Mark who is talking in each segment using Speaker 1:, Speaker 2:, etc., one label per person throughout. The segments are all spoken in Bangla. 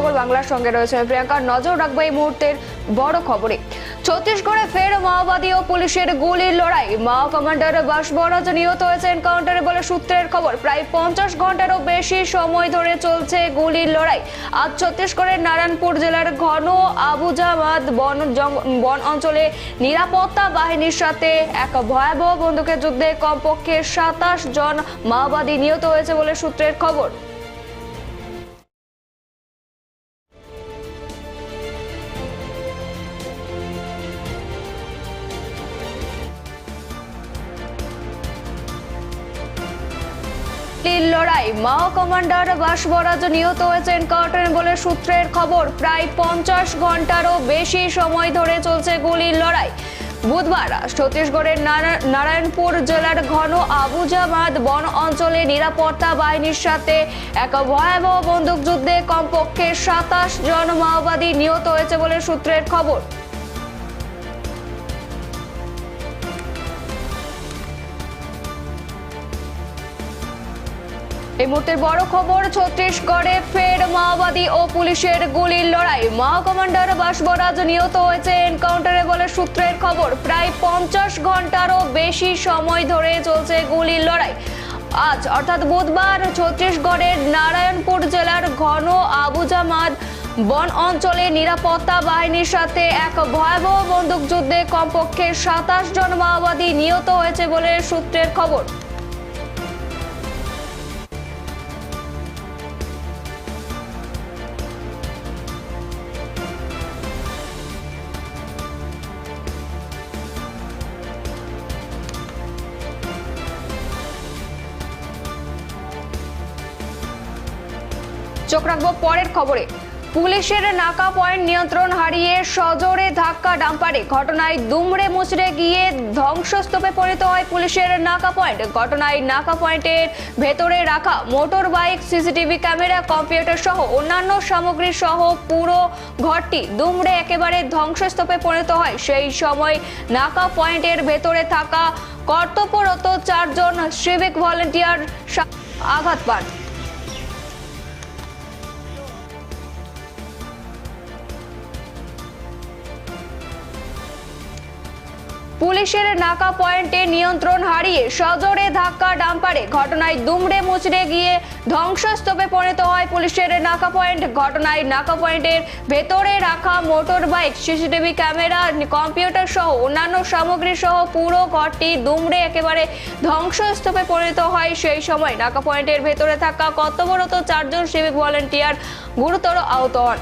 Speaker 1: খবর বাংলার সঙ্গে রয়েছে। প্রিয়াঙ্কা নজর রাখব এই মুহূর্তের বড় খবরে। ছত্তিশগড়ে ফের মাওবাদী ও পুলিশের গুলির লড়াই। মাও কমান্ডার বাসবরাজ নিহত হয়েছে এনকাউন্টারে বলে সূত্রের খবর। প্রায় পঞ্চাশ ঘন্টারও বেশি সময় ধরে চলছে গুলির লড়াই। আজ ছত্তিশগড়ের নারায়ণপুর জেলার ঘন আবুজাবাদ বন বন অঞ্চলে নিরাপত্তা বাহিনীর সাথে এক ভয়াবহ বন্দুকের যুদ্ধে কমপক্ষে সাতাশ জন মাওবাদী নিহত হয়েছে বলে সূত্রের খবর। লড়াই। মাও কমান্ডার বাসবরাজ নিহত হয়েছেন এনকাউন্টারে বলে সূত্রের খবর। প্রায় পঞ্চাশ ঘন্টারও বেশি সময় ধরে চলছে গুলির লড়াই। বুধবার ছত্তিশগড়ের নারা- নারায়ণপুর জেলার ঘন আবুজাবাদ বন অঞ্চলে নিরাপত্তা বাহিনীর সাথে এক ভয়াবহ বন্দুকযুদ্ধে কমপক্ষে সাতাশ জন মাওবাদী নিহত হয়েছে বলে সূত্রের খবর। এই মুহূর্তের বড় খবর, ছত্তিশগড়ে ফের মাওবাদী ও পুলিশের গুলির লড়াই। মাও কমান্ডার বাসবরাজ নিহত হয়েছে এনকাউন্টারে বলে সূত্রের খবর। প্রায় পঞ্চাশ ঘন্টারও বেশি সময় ধরে চলছে গুলির লড়াই। আজ, অর্থাৎ বুধবার, ছত্তিশগড়ের নারায়ণপুর জেলার ঘন আবুজামাদ বন অঞ্চলে নিরাপত্তা বাহিনীর সাথে এক ভয়াবহ বন্দুকযুদ্ধে কমপক্ষে সাতাশ জন মাওবাদী নিহত হয়েছে বলে সূত্রের খবর। চোখ রাখব পরের খবরে। পুলিশের নাকা পয়েন্ট নিয়ন্ত্রণ হারিয়ে সজোরে ধাক্কা ডাম্পারে। ঘটনায় দুমড়ে মুচড়ে গিয়ে ধ্বংসস্তূপে পরিণত হয় পুলিশের নাকা পয়েন্ট। ঘটনায় নাকা পয়েন্টের ভেতরে রাখা motor bike, CCTV camera, computer সহ অন্যান্য সামগ্রী সহ পুরো ঘরটি দুমড়ে একেবারে ধ্বংসস্তূপে পরিণত হয়। সেই সময় নাকা পয়েন্টের ভেতরে থাকা কর্তব্যরত চারজন সিভিক ভলেন্টিয়ার আঘাত পান। পুলিশের নাকা পয়েন্টে নিয়ন্ত্রণ হারিয়ে সজোরে ধাক্কা ডাম্পারে ঘটনায় দুমড়ে মুচড়ে গিয়ে ধ্বংসস্তূপে পরিণত হয় পুলিশের নাকা পয়েন্ট। ঘটনায় নাকা পয়েন্টের ভেতরে রাখা motor bike CCTV camera, computer সহ অন্যান্য সামগ্রী সহ পুরো ঘরটি দুমড়ে একেবারে ধ্বংসস্তূপে পরিণত হয় সেই সময়। নাকা পয়েন্টের ভেতরে থাকা কর্তব্যরত চারজন সিভিক ভলেন্টিয়ার গুরুতর আহত হন।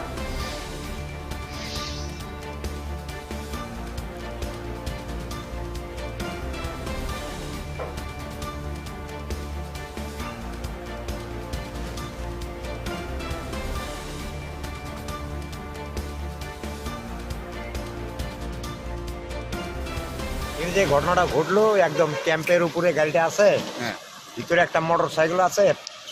Speaker 2: এর যে ঘটনাটা ঘটলো একদম ক্যাম্পের উপরে গাড়িটা আছে
Speaker 3: হ্যাঁ।
Speaker 2: ভিতরে একটা মোটর সাইকেল আছে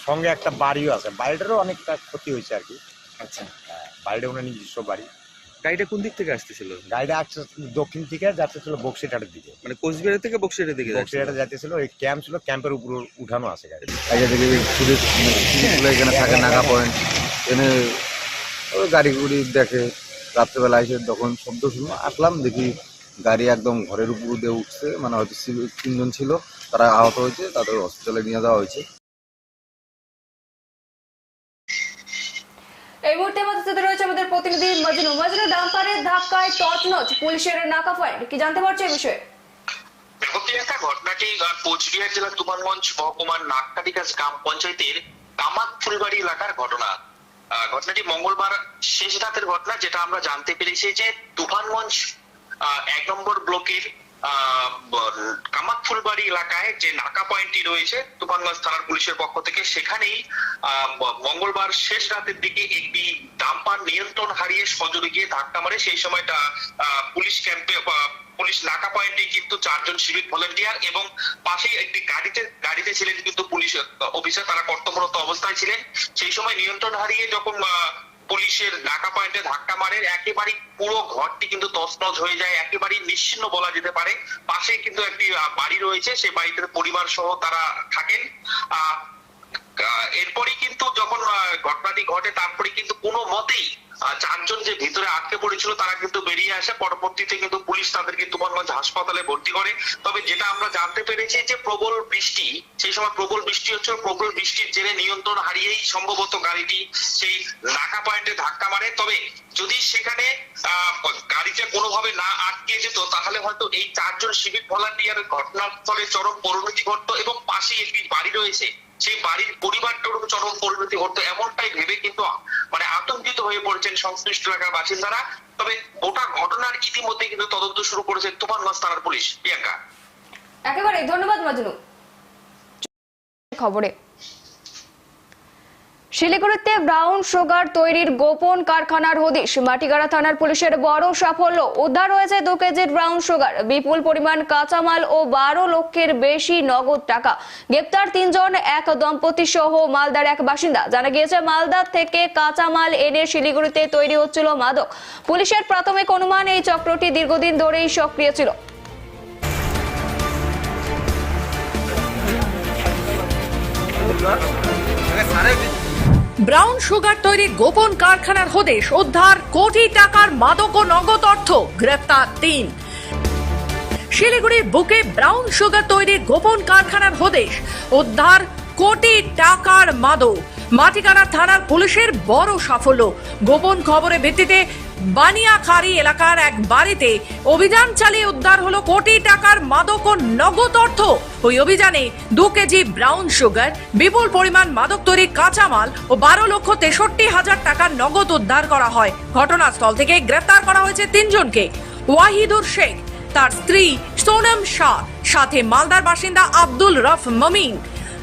Speaker 2: সঙ্গে একটা বাড়িও আছে। বাড়িটারও অনেকটা ক্ষতি হয়েছে আর কি।
Speaker 3: আচ্ছা।
Speaker 2: হ্যাঁ, বাড়িটা ওনার নিজস্ব বাড়ি।
Speaker 3: গাড়িটা কোন দিক থেকে আসতেছিল?
Speaker 2: গাড়িটা আসছে দক্ষিণ থেকে যাচ্ছিল বক্সিটারের দিকে।
Speaker 3: মানে কোচবিহার থেকে বক্সিয়ারের দিকে?
Speaker 2: বক্সিটারে যাচ্ছিল ওই ক্যাম্প ছিল ক্যাম্পের উপর উঠানো আছে গাড়ি
Speaker 4: আগে থেকে এখানে থাকে নাগা পয়েন্ট। এনে ওই গাড়ি গুড়ি দেখে রাত্রেবেলা এসে যখন শব্দ শুনলো আসলাম দেখি গাড়ি একদম ঘরের উপর দিয়ে উঠছে মানে হয়তো তিনজন ছিল তারা আহত হয়েছে তাদের হসপিটালে নিয়ে যাওয়া হয়েছে।
Speaker 1: এই মুহূর্তে আমাদের রয়েছে আমাদের প্রতিনিধি মজনু। মজনু ডাম্পারের ধাক্কায় তছনছ পুলিশের নাকা পয়েন্ট কি জানতে পারছ এই বিষয়ে?
Speaker 5: প্রিয়াঙ্কা ঘটনাটি কোচবিহার জেলার তুফানগঞ্জ মহকুমার নাককাটিকাস গ্রাম পঞ্চায়েতের কামাত ফুলবাড়ি এলাকার ঘটনা। আহ, ঘটনাটি মঙ্গলবার শেষ রাতের ঘটনা যেটা আমরা জানতে পেরেছি যে তুফানগঞ্জ এক নম্বর ব্লকের আহ, কামাত ফুলবাড়ি এলাকায় যে নাকা পয়েন্টটি রয়েছে তুফানগঞ্জ থানার পুলিশের পক্ষ থেকে সেখানেই মঙ্গলবার শেষ রাতের দিকে একটি ডাম্পার নিয়ন্ত্রণ হারিয়ে সজোরে গিয়ে ধাক্কা মারে। সেই সময়টা পুলিশ ক্যাম্পে পুলিশ নাকা পয়েন্টে কিন্তু চারজন সিভিক ভলেন্টিয়ার এবং পাশেই একটি গাড়িতে গাড়িতে ছিলেন কিন্তু পুলিশ অফিসার। তারা কর্তব্যরত অবস্থায় ছিলেন। সেই সময় নিয়ন্ত্রণ হারিয়ে যখন পুলিশের ঢাকা পয়েন্টে ধাক্কা মারে, একেবারে পুরো ঘরটি কিন্তু তছনছ হয়ে যায় একেবারে নিশ্চিন্ন বলা যেতে পারে। পাশে কিন্তু একটি বাড়ি রয়েছে সে বাড়িতে পরিবার সহ তারা থাকেন। এরপরই কিন্তু যখন ঘটনাটি ঘটে, তারপরে কিন্তু কোনো মতেই চারজন যে ভিতরে আটকে পড়েছিল, তারা কিন্তু বেরিয়ে আসে। পরবর্তীতে কিন্তু পুলিশ তাদেরকে তুফানগঞ্জ হাসপাতালে ভর্তি করে। তবে যেটা আমরা জানতে পেরেছি যে প্রবল বৃষ্টি, সেই সময় প্রবল বৃষ্টি হচ্ছে, প্রবল বৃষ্টির জেরে নিয়ন্ত্রণ হারিয়েই সম্ভবত গাড়িটি সেই নাকা পয়েন্টে ধাক্কা মারে। তবে যদি সেখানে গাড়িটা কোনোভাবে না আটকে যেত, তাহলে হয়তো এই চারজন সিভিক ভলান্টিয়ার ঘটনাস্থলে চরম পরিণতি ঘটতো এবং পাশেই একটি বাড়ি রয়েছে। সেই বাড়ির পরিবারটারও চরম পরিণতি ঘটতো, এমনটাই ভেবে কিন্তু মানে আতঙ্কিত হয়ে পড়েছেন সংশ্লিষ্ট এলাকার বাসিন্দারা। তবে গোটা ঘটনার ইতিমধ্যে কিন্তু তদন্ত শুরু করেছে তুফানগঞ্জ থানার পুলিশ। প্রিয়াঙ্কা।
Speaker 1: একেবারে, ধন্যবাদ মাজনু। খবরে। শিলিগুড়িতে ব্রাউন সুগার তৈরির গোপন কারখানার হদিশ। মাটিগাড়া থানার পুলিশের বড় সাফল্য। উদ্ধার হয়েছে দু কেজির ব্রাউন সুগার। বিপুল পরিমাণ কাঁচামাল ও বারো লক্ষের বেশি নগদ টাকা। গ্রেপ্তার তিনজন এক দম্পতি সহ মালদার এক বাসিন্দা। জানা গিয়েছে, মালদা থেকে কাঁচামাল এনে শিলিগুড়িতে তৈরি হচ্ছিল মাদক। পুলিশের প্রাথমিক অনুমান এই চক্রটি দীর্ঘদিন ধরেই সক্রিয় ছিল।
Speaker 6: ব্রাউন সুগার তৈরি গোপন কারখানার হদেশ, উদ্ধার, কোটি টাকার মাদক ও নগদ অর্থ, গ্রেপ্তার তিন। শিলিগুড়ির বুকে ব্রাউন সুগার তৈরি গোপন কারখানার হদেশ, উদ্ধার কোটি টাকার মাদক। মাটিকানা থানার পুলিশের বড় সাফল্য। গোপন খবরের ভিত্তিতে বানিয়াখারি এলাকার এক বাড়িতে অভিযান চালিয়ে উদ্ধার হলো কোটি টাকার মাদক ও নগদ অর্থ। ওই অভিযানে দু কেজি ব্রাউন সুগার বিপুল পরিমাণ মাদক তৈরির কাঁচামাল ও বারো লক্ষ তেষট্টি হাজার টাকার নগদ উদ্ধার করা হয়। ঘটনাস্থল থেকে গ্রেফতার করা হয়েছে তিনজনকে। ওয়াহিদুর শেখ, তার স্ত্রী সোনম শাহ, সাথে মালদার বাসিন্দা আব্দুল রফ মমিন।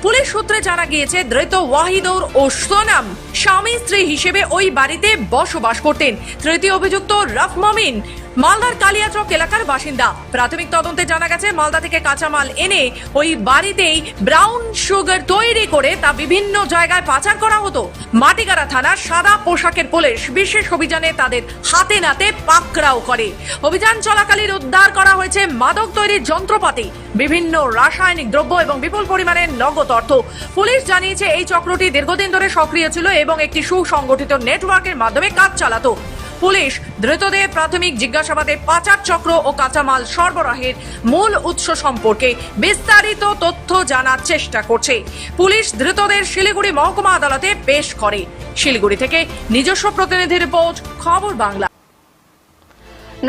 Speaker 6: পুলিশ সূত্রে জানা গিয়েছে, ধৃত ওয়াহিদুর ও সোনাম স্বামী স্ত্রী হিসেবে ওই বাড়িতে বসবাস করতেন। তৃতীয় অভিযুক্ত রফ মমিন মালদার কালিয়াচক এলাকার বাসিন্দা। প্রাথমিক তদন্তে জানা গেছে, মালদা থেকে কাঁচামাল এনে ওই বাড়িতেই ব্রাউন সুগার তৈরি করে তা বিভিন্ন জায়গায় পাচার করা হতো। মাটিগাড়া থানার সাদা পোশাকের পুলিশ বিশেষ অভিযানে তাদের হাতে নাতে পাকড়াও করে। অভিযান চলাকালীন উদ্ধার করা হয়েছে মাদক তৈরির যন্ত্রপাতি, বিভিন্ন রাসায়নিক দ্রব্য এবং বিপুল পরিমাণের নগদ অর্থ। পুলিশ জানিয়েছে, এই চক্রটি দীর্ঘদিন ধরে সক্রিয় ছিল এবং একটি সুসংগঠিত নেটওয়ার্কের মাধ্যমে কাজ চালাতো। পুলিশ ধৃতদের প্রাথমিক জিজ্ঞাসাবাদে পাচার চক্র ও কাঁচামাল সরবরাহের মূল উৎস সম্পর্কে বিস্তারিত তথ্য জানার চেষ্টা করছে। পুলিশ ধৃতদের শিলিগুড়ি মহকুমা আদালতে পেশ করে। শিলিগুড়ি থেকে নিজস্ব প্রতিনিধি রিপোর্ট, খবর বাংলা।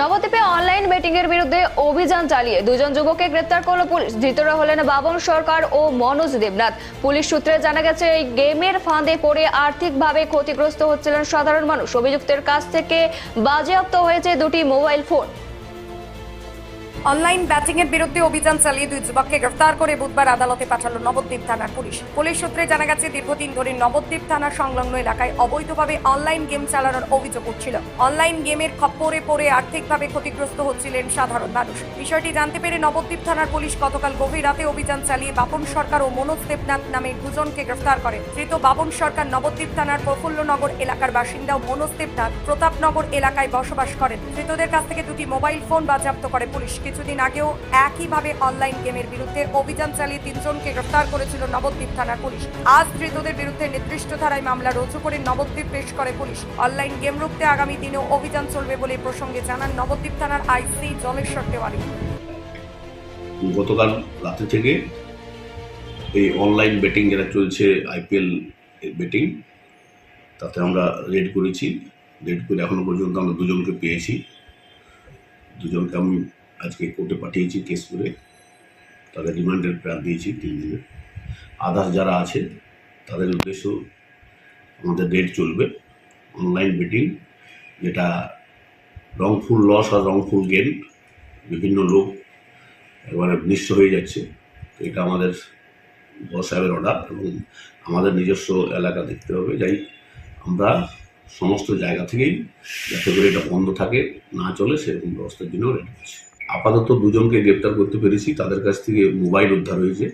Speaker 1: নবদ্বীপে অনলাইন বেটিং এর বিরুদ্ধে অভিযান চালিয়ে দুজন যুবককে গ্রেপ্তার করল পুলিশ। ধৃতরা হলেন বাবন সরকার ও মনোজ দেবনাথ। পুলিশ সূত্রে জানা গেছে, এই গেমের ফাঁদে পড়ে আর্থিকভাবে ক্ষতিগ্রস্ত হচ্ছিলেন সাধারণ মানুষ। অভিযুক্তের কাছ থেকে বাজেয়াপ্ত হয়েছে দুটি মোবাইল ফোন।
Speaker 6: অনলাইন ব্যাটিং এর বিরুদ্ধে অভিযান চালিয়ে দুই যুবককে গ্রেফতার করে বুধবার আদালতে পাঠালো নবদ্বীপ থানার পুলিশ। পুলিশ সূত্রে জানা গেছে, দীর্ঘদিন ধরে নবদ্বীপ থানার সংলগ্ন এলাকায় অবৈধভাবে অনলাইন গেম চালানোর অভিযোগ উঠছিল। অনলাইন গেমের খপ্পরে পড়ে আর্থিকভাবে ক্ষতিগ্রস্ত হচ্ছিলেন সাধারণ মানুষ। বিষয়টি জানতে পেরে নবদ্বীপ থানার পুলিশ গতকাল গভীর রাতে অভিযান চালিয়ে বাপন সরকার ও মনোজ দেবনাথ নামে দুজনকে গ্রেফতার করে। ধৃত বাপন সরকার নবদ্বীপ থানার প্রফুল্লনগর এলাকার বাসিন্দা ও মনোজ দেবনাথ প্রতাপনগর এলাকায় বসবাস করেন। ধৃতদের কাছ থেকে দুটি মোবাইল ফোন বাজেয়াপ্ত করে পুলিশ। কিছুদিন আগেও একইভাবে অনলাইন গেমের বিরুদ্ধে অভিযান চালিয়ে তিনজনকে গ্রেফতার করেছিল নবদ্বীপ থানার পুলিশ। আজ ধৃতদের বিরুদ্ধে নির্দিষ্ট ধারায় মামলা রুজু করে নবদ্বীপ পেশ করে পুলিশ। অনলাইন গেম রুখতে আগামী দিনেও অভিযান চলবে বলে প্রসঙ্গে জানান নবদ্বীপ থানার আইসি জলেশ্বর তেওয়ারি।
Speaker 7: গতকাল রাতে থেকে এই অনলাইন বেটিং যেটা চলছে, আইপিএল বেটিং, তাতে আমরা রেড করেছি। রেড করে এখনও পর্যন্ত আমরা দুজনকে পেয়েছি। দুজনকে আমি আজকে কোর্টে পাঠিয়েছি কেস করে। তাদের রিমান্ডের প্ল্যান দিয়েছি তিন দিনের আদার্স যারা আছে, তাদের উদ্দেশ্য আমাদের রেড চলবে। অনলাইন বেটিং যেটা রংফুল লস আর রংফুল গেন বিভিন্ন লোক এবারে নিঃস্ব হয়ে যাচ্ছে। এটা আমাদের বস সাহেবের অর্ডার এবং আমাদের নিজস্ব এলাকা দেখতে হবে। যাই আমরা সমস্ত জায়গা থেকেই যাতে করে এটা বন্ধ থাকে না চলে সেরকম ব্যবস্থার জন্য রেডি আছি আপাতত দুজনকে গ্রেপ্তার করতে পেরেছি তাদের কাছ থেকে মোবাইল উদ্ধার হয়েছে।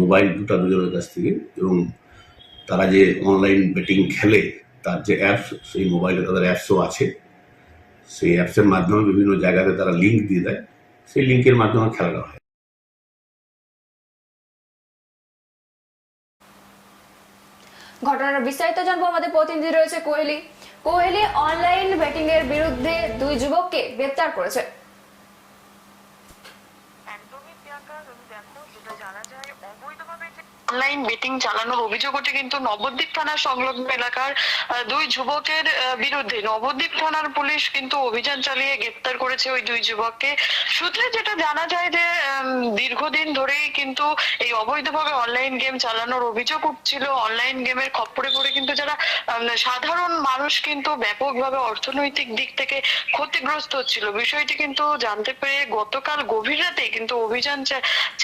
Speaker 7: মোবাইল দুটা দুজনের কাছ থেকে এবং তারা যে অনলাইন বেটিং খেলে তার যে অ্যাপস সেই মোবাইলে তাদের অ্যাপসও আছে। সেই অ্যাপসের মাধ্যমে বিভিন্ন জায়গাতে তারা লিঙ্ক দিয়ে দেয়। সেই লিঙ্কের মাধ্যমে খেলাটা হয়।
Speaker 1: ঘটনার বিস্তারিত জানব। আমাদের প্রতিনিধি রয়েছে কোহলি। কোহলি অনলাইন ব্যাটিং এর বিরুদ্ধে দুই যুবককে গ্রেপ্তার করেছে
Speaker 8: একদমই প্রিয়াঙ্কা তুমি দেখো যেটা জানা যায় অবৈধভাবে অনলাইন বেটিং চালানোর অভিযোগ ওঠে কিন্তু নবদ্বীপ থানার সংলগ্ন এলাকার দুই যুবকের বিরুদ্ধে। নবদ্বীপ থানার পুলিশ কিন্তু অভিযান চালিয়ে গ্রেপ্তার করেছে ওই দুই যুবককে। সূত্রে যেটা জানা যায় যে দীর্ঘদিন ধরেই কিন্তু এই অবৈধভাবে অনলাইন গেম চালানোর অভিযোগ উঠছিল। অনলাইন গেমের খপ্পরে পড়ে কিন্তু যারা সাধারণ মানুষ কিন্তু ব্যাপকভাবে অর্থনৈতিক দিক থেকে ক্ষতিগ্রস্ত হচ্ছিল। বিষয়টি কিন্তু জানতে পেরে গতকাল গভীর রাতে কিন্তু অভিযান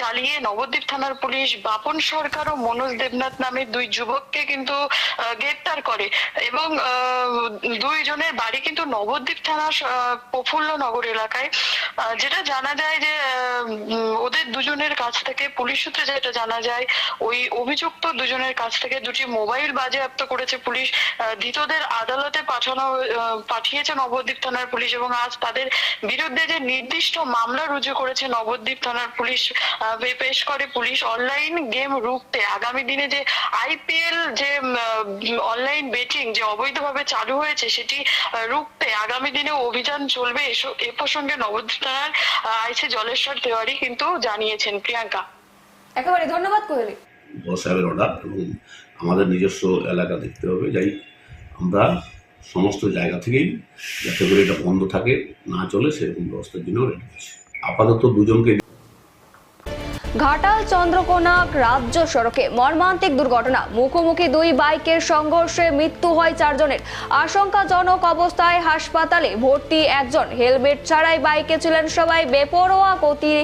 Speaker 8: চালিয়ে নবদ্বীপ থানার পুলিশ বাপন সরকার ও মনোজ দেবনাথ নামের দুই যুবককে কিন্তু গ্রেপ্তার করে। এবং দুইজনের বাড়ি কিন্তু নবদ্বীপ থানার আহ, প্রফুল্লনগর এলাকায়। যেটা জানা যায় যে ওদের দুজনের কাছ থেকে পুলিশ সূত্রে যেটা জানা যায় ওই অভিযুক্ত দুজনের কাছ থেকে দুটি মোবাইল বাজেয়াপ্ত করেছে পুলিশ। ধৃতদের আদালতে পাঠানো পাঠিয়েছে নবদ্বীপ থানার পুলিশ এবং আজ তাদের বিরুদ্ধে যে নির্দিষ্ট মামলা রুজু করেছে নবদ্বীপ থানার পুলিশ পেশ করে পুলিশ। অনলাইন গেম রুখতে আগামী দিনে যে আইপিএল যে অনলাইন বেটিং যে অবৈধভাবে চালু হয়েছে সেটি রুখতে আগামী দিনে অভিযান চলবে এসো- এ প্রসঙ্গে নবদ্বীপ থানার আইসি জলেশ্বর তেওয়ারি কিন্তু জানিয়েছেন প্রিয়াঙ্কা।
Speaker 1: একেবারে ধন্যবাদ কোহলি।
Speaker 7: বস সাহেবের অর্ডার এবং আমাদের নিজস্ব এলাকা দেখতে হবে। যাই আমরা সমস্ত জায়গা থেকেই যাতে করে এটা বন্ধ থাকে না চলে সেরকম ব্যবস্থার জন্য রেডি আছি। আপাতত দুজনকে
Speaker 1: ঘাটাল চন্দ্রকোনা রাজ্য সড়কে মর্মান্তিক দুর্ঘটনা। মুখোমুখি দুই বাইকের সংঘর্ষে মৃত্যু হয় চারজনের। আশঙ্কাজনক অবস্থায় হাসপাতালে ভর্তি একজন। হেলমেট ছাড়াই বাইকে ছিলেন সবাই। বেপরোয়া গতি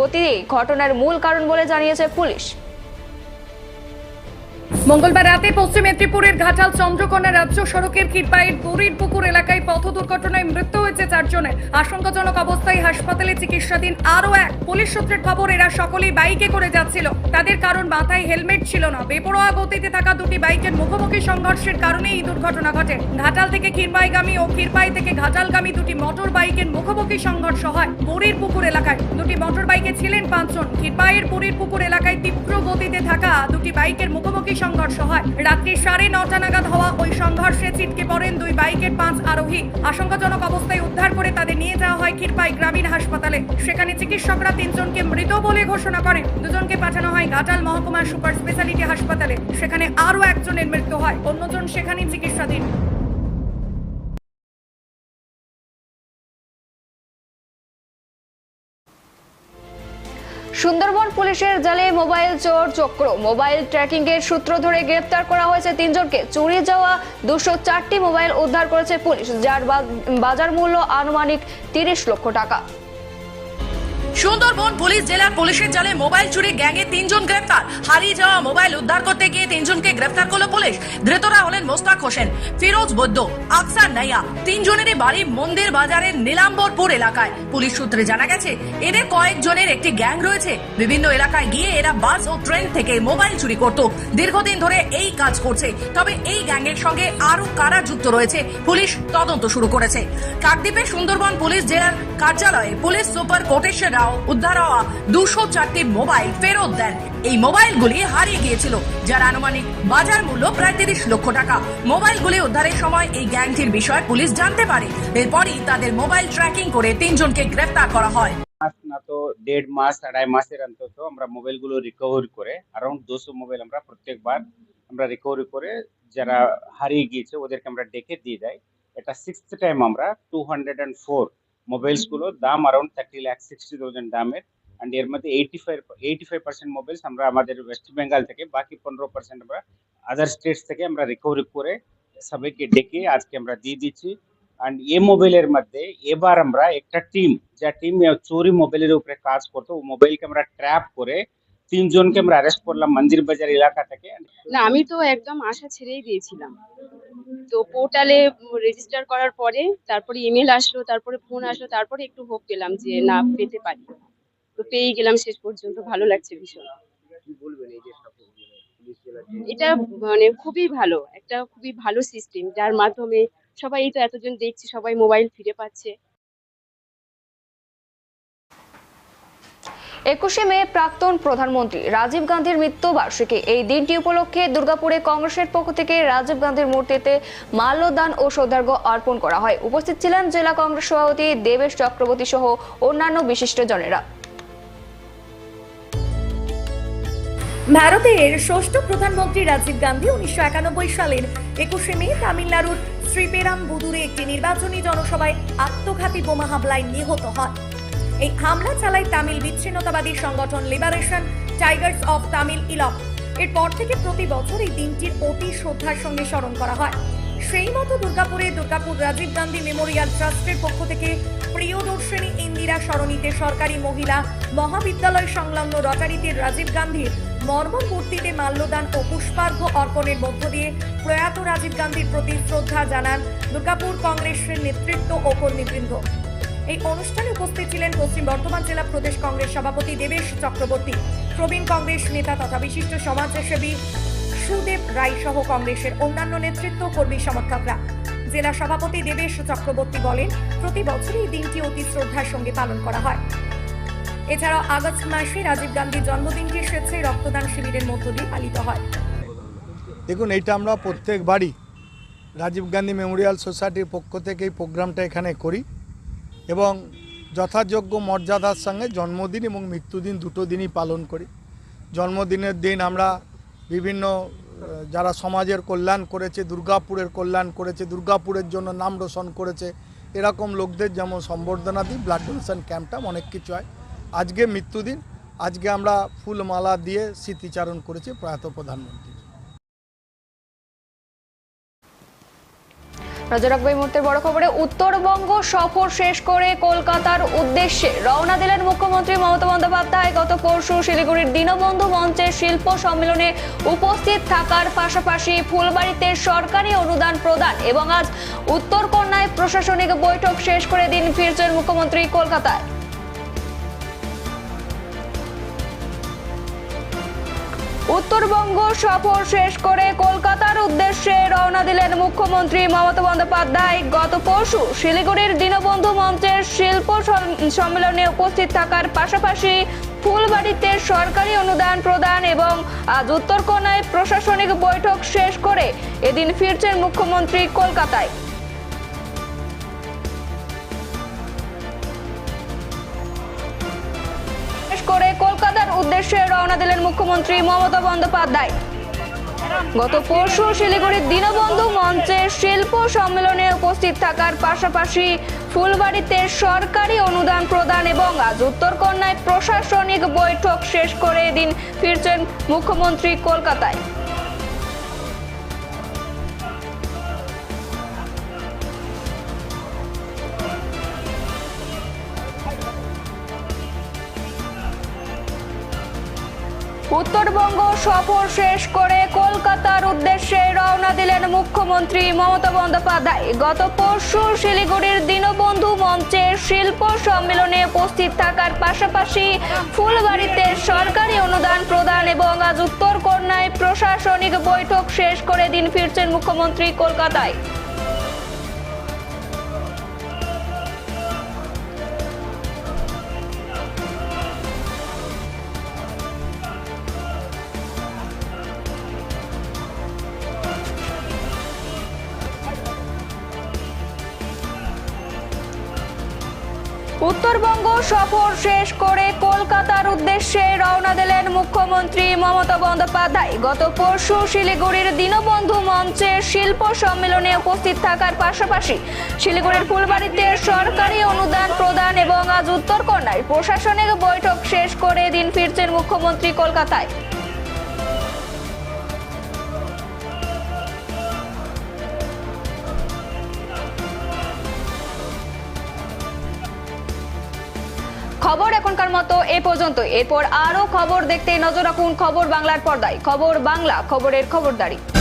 Speaker 1: গতি ঘটনার মূল কারণ বলে জানিয়েছে পুলিশ।
Speaker 9: মঙ্গলবার রাতে পশ্চিম মেদিনীপুরের ঘাটাল চন্দ্রকোনা রাজ্য সড়কের ক্ষীরপাইয়ের গরির পুকুর এলাকায় পথ দুর্ঘটনায় মৃত্যু হয়েছে চারজনের। আশঙ্কাজনক অবস্থায় হাসপাতালে চিকিৎসাধীন আরও এক। পুলিশ সূত্রের খবর, এরা সকলেই বাইকে করে যাচ্ছিল। তাদের কারণ মাথায় হেলমেট ছিল না। বেপরোয়া গতিতে থাকা দুটি বাইকের মুখোমুখি সংঘর্ষের কারণে এই দুর্ঘটনা ঘটে। ঘাটাল থেকে ক্ষীরপাইগামী ও ক্ষীরপাই থেকে ঘাটালগামী দুটি মোটর বাইকের মুখোমুখি সংঘর্ষ হয় বুড়ির পুকুর এলাকায়। দুটি মোটর বাইকে ছিলেন পাঁচজন। ক্ষীরপাইয়ের বুড়ির পুকুর এলাকায় তীব্র গতিতে থাকা দুটি বাইকের মুখোমুখি সংঘর্ষ হয়। রাত্রি সাড়ে নটা নাগাদ হওয়া ওই সংঘর্ষে ছিটকে পড়েন দুই বাইকের পাঁচ আরোহী। আশঙ্কাজনক অবস্থায় উদ্ধার করে তাদের নিয়ে যাওয়া হয় ক্ষীরপাই গ্রামীণ হাসপাতালে। সেখানে চিকিৎসকরা তিনজনকে মৃত বলে ঘোষণা করেন। দুজনকে পাঠানো হয় গাটাল মহকুমার সুপার স্পেশালিটি হাসপাতালে। সেখানে আরও একজনের মৃত্যু হয়। অন্যজন সেখানে চিকিৎসাধীন।
Speaker 1: সুন্দরবন পুলিশের জালে মোবাইল চোর চক্র। মোবাইল ট্র্যাকিং এর সূত্র ধরে গ্রেপ্তার করা হয়েছে তিনজনকে। চুরি যাওয়া দুশো চারটি মোবাইল উদ্ধার করেছে পুলিশ, যার বাজার মূল্য আনুমানিক তিরিশ লক্ষ টাকা।
Speaker 9: সুন্দরবন পুলিশ জেলার পুলিশের জালে মোবাইল চুরি, গ্যাংয়ে তিনজন গ্রেফতার হারিয়ে যাওয়া মোবাইল উদ্ধার করতে গিয়ে তিনজনকে গ্রেফতার করল পুলিশ। ধৃতরা হলেন মোস্তাক হোসেন, ফিরোজ বৈদ্য, আকসার নাইয়া। তিনজনেরই বাড়ি মন্দির বাজারের নীলাম্বরপুর এলাকায়। পুলিশ সূত্রে জানা গেছে, এদের কয়েকজনের একটি গ্যাং রয়েছে। বিভিন্ন এলাকায় গিয়ে এরা বাস ও ট্রেন থেকে মোবাইল চুরি করত। দীর্ঘদিন ধরে এই কাজ করছে। তবে এই গ্যাংয়ের সঙ্গে আরও কারা যুক্ত রয়েছে, পুলিশ তদন্ত শুরু করেছে। কাকদ্বীপে সুন্দরবন পুলিশ জেলার কার্যালয়ে পুলিশ সুপার কোটেশ্বর রাও উদ্ধার হওয়া দুশো চারটি মোবাইল ফেরত দেন। এই মোবাইলগুলি হারিয়ে গিয়েছিল, যার আনুমানিক বাজার মূল্য প্রায় তিরিশ লক্ষ টাকা। মোবাইলগুলি উদ্ধারের সময় এই গ্যাংটির বিষয়ে পুলিশ জানতে পারে। এরপরই তাদের মোবাইল ট্র্যাকিং করে তিনজনকে গ্রেফতার করা হয়।
Speaker 10: মাস না তো, দেড় মাস, আড়াই মাসের অন্তত আমরা মোবাইলগুলো রিকভারি করে অ্যারাউন্ড দুশো মোবাইল আমরা প্রত্যেকবার আমরা রিকভারি করে যারা হারিয়ে গিয়েছে, ওদেরকে আমরা ডেকে দিয়ে যাই এটা সিক্সথ টাইম আমরা টু হান্ড্রেড অ্যান্ড ফোর মোবাইলসগুলো দাম around thirty lakh sixty thousand দামের অ্যান্ড এর মধ্যে eighty five eighty five percent mobiles আমরা আমাদের ওয়েস্ট বেঙ্গল থেকে বাকি পনেরো পার্সেন্ট আমরা আদার স্টেটস থেকে আমরা রিকভারি করে সবাইকে ডেকে আজকে আমরা দিয়ে দিচ্ছি। অ্যান্ড এ মোবাইলের মধ্যে এবার আমরা একটা টিম যা টিম চোরি মোবাইলের উপরে কাজ করতো ও মোবাইলকে আমরা ট্র্যাপ করে তিনজনকে আমরা অ্যারেস্ট করলাম মন্দির বাজার এলাকা থেকে।
Speaker 11: না আমি তো একদম আশা ছেড়েই দিয়েছিলাম। তো পোর্টালে রেজিস্টার করার পরে তারপরে ইমেল আসলো তারপরে ফোন আসলো তারপরে একটু হোপ পেলাম যে না পেতে পারি। তো পেয়েই গেলাম শেষ পর্যন্ত ভালো লাগছে ভীষণ। এটা মানে খুবই ভালো একটা খুবই ভালো সিস্টেম যার মাধ্যমে সবাই তো এতজন দেখছি সবাই মোবাইল ফিরে পাচ্ছে।
Speaker 1: একুশে মে প্রাক্তন প্রধানমন্ত্রী রাজীব গান্ধীর মৃত্যুবার্ষিকী এই দিনটি উপলক্ষে দুর্গাপুরে কংগ্রেসের পক্ষ থেকে রাজীব গান্ধীর মূর্তিতে মাল্যদান ও শ্রদ্ধার্ঘ অর্পণ করা হয়। উপস্থিত ছিলেন জেলা কংগ্রেস সভাপতি দেবেশ চক্রবর্তী সহ অন্যান্য বিশিষ্টজনেরা।
Speaker 9: ভারতের ষষ্ঠ প্রধানমন্ত্রী রাজীব গান্ধী উনিশশো একানব্বই সালের একুশে মে তামিলনাড়ুর শ্রীপেরাম বুদুরে একটি নির্বাচনী জনসভায় আত্মঘাতী বোমা হামলায় নিহত হন। এই হামলা চালায় তামিল বিচ্ছিন্নতাবাদী সংগঠন Liberation Tigers of Tamil Eelam এরপর থেকে প্রতি বছর এই দিনটির অতি শ্রদ্ধার সঙ্গে স্মরণ করা হয়। সেই মতো দুর্গাপুরে দুর্গাপুর রাজীব গান্ধী মেমোরিয়াল ট্রাস্টের পক্ষ থেকে প্রিয়দর্শিনী ইন্দিরা সরণিতে সরকারি মহিলা মহাবিদ্যালয় সংলগ্ন রটারিতে রাজীব গান্ধীর মর্মর মূর্তিতে মাল্যদান ও পুষ্পার্ঘ্য অর্পণের মধ্য দিয়ে প্রয়াত রাজীব গান্ধীর প্রতি শ্রদ্ধা জানান দুর্গাপুর কংগ্রেসের নেতৃত্ব ও কর্মীবৃন্দ। এই অনুষ্ঠানে উপস্থিত ছিলেন পশ্চিম বর্ধমান জেলা প্রদেশ কংগ্রেস সভাপতি দেবেশ চক্রবর্তী, প্রবীণ কংগ্রেস নেতা তথা বিশিষ্ট সমাজসেবী সুদেব রায় সহ কংগ্রেসের অন্যান্য নেতৃত্ব কর্মী সমর্থকরা। জেলা সভাপতি দেবেশ চক্রবর্তী বলেন, প্রতি বছরই এই দিনটি অতি শ্রদ্ধার সঙ্গে পালন করা হয়। এছাড়াও আগস্ট মাসে রাজীব গান্ধীর জন্মদিনটি স্বেচ্ছায় রক্তদান শিবিরের মধ্য দিয়ে পালিত হয়।
Speaker 12: দেখুন, এইটা আমরা প্রত্যেকবারই রাজীব গান্ধী মেমোরিয়াল সোসাইটির পক্ষ থেকে এই প্রোগ্রামটা এখানে করি। এবং যথাযোগ্য মর্যাদার সঙ্গে জন্মদিন এবং মৃত্যুদিন দুটো দিনই পালন করি। জন্মদিনের দিন আমরা বিভিন্ন যারা সমাজের কল্যাণ করেছে, দুর্গাপুরের কল্যাণ করেছে, দুর্গাপুরের জন্য নাম রোশন করেছে, এরকম লোকদের যেমন সম্বর্ধনা দিই ব্লাড ডোনেশন ক্যাম্পটা অনেক কিছু হয়। আজকে মৃত্যুদিন, আজকে আমরা ফুলমালা দিয়ে স্মৃতিচারণ করেছি প্রয়াত প্রধানমন্ত্রী।
Speaker 1: নজর রাখব এই মুহূর্তের বড় খবরে। উত্তরবঙ্গ সফর শেষ করে কলকাতার উদ্দেশ্যে রওনা দিলেন মুখ্যমন্ত্রী মমতা বন্দ্যোপাধ্যায়। গত পরশু শিলিগুড়ির দীনবন্ধু মঞ্চে শিল্প সম্মেলনে উপস্থিত থাকার পাশাপাশি ফুলবাড়িতে সরকারি অনুদান প্রদান এবং আজ উত্তরকন্যায় প্রশাসনিক বৈঠক শেষ করে দিন ফিরছেন মুখ্যমন্ত্রী কলকাতায়। উত্তরবঙ্গ সফর শেষ করে কলকাতার উদ্দেশ্যে রওনা দিলেন মুখ্যমন্ত্রী মমতা বন্দ্যোপাধ্যায়। গত পরশু শিলিগুড়ির দীনবন্ধু মঞ্চের শিল্প সম্মেলনে উপস্থিত থাকার পাশাপাশি ফুলবাড়িতে সরকারি অনুদান প্রদান এবং আজ উত্তরকোনায় প্রশাসনিক বৈঠক শেষ করে এদিন ফিরছেন মুখ্যমন্ত্রী কলকাতায়। উদ্দেশ্যে রওনা দিলেন মুখ্যমন্ত্রী মমতা বন্দ্যোপাধ্যায়। গত পরশু শিলিগুড়ির দীনবন্ধু মঞ্চের শিল্প সম্মেলনে উপস্থিত থাকার পাশাপাশি ফুলবাড়িতে সরকারি অনুদান প্রদান এবং আজ উত্তরকন্যায় প্রশাসনিক বৈঠক শেষ করে এদিন ফিরছেন মুখ্যমন্ত্রী কলকাতায়। উত্তরবঙ্গ সফর শেষ করে কলকাতার উদ্দেশ্যে রওনা দিলেন মুখ্যমন্ত্রী মমতা বন্দ্যোপাধ্যায়। গত পরশু শিলিগুড়ির দীনবন্ধু মঞ্চের শিল্প সম্মেলনে উপস্থিত থাকার পাশাপাশি ফুলবাড়িতে সরকারি অনুদান প্রদান এবং আজ উত্তরকন্যায় প্রশাসনিক বৈঠক শেষ করে দিন ফিরছেন মুখ্যমন্ত্রী কলকাতায়। সফর শেষ করে কলকাতার উদ্দেশ্যে রওনা দিলেন মুখ্যমন্ত্রী মমতা বন্দ্যোপাধ্যায়। গত পরশু শিলিগুড়ির দীনবন্ধু মঞ্চে শিল্প সম্মেলনে উপস্থিত থাকার পাশাপাশি শিলিগুড়ির ফুলবাড়িতে সরকারি অনুদান প্রদান এবং আজ উত্তরকন্যায় প্রশাসনিক বৈঠক শেষ করে দিন ফিরছেন মুখ্যমন্ত্রী কলকাতায়। এ পর্যন্ত। এরপর আরও খবর দেখতে নজর রাখুন খবর বাংলার পর্দায়। খবর বাংলা, খবরের খবরদারি।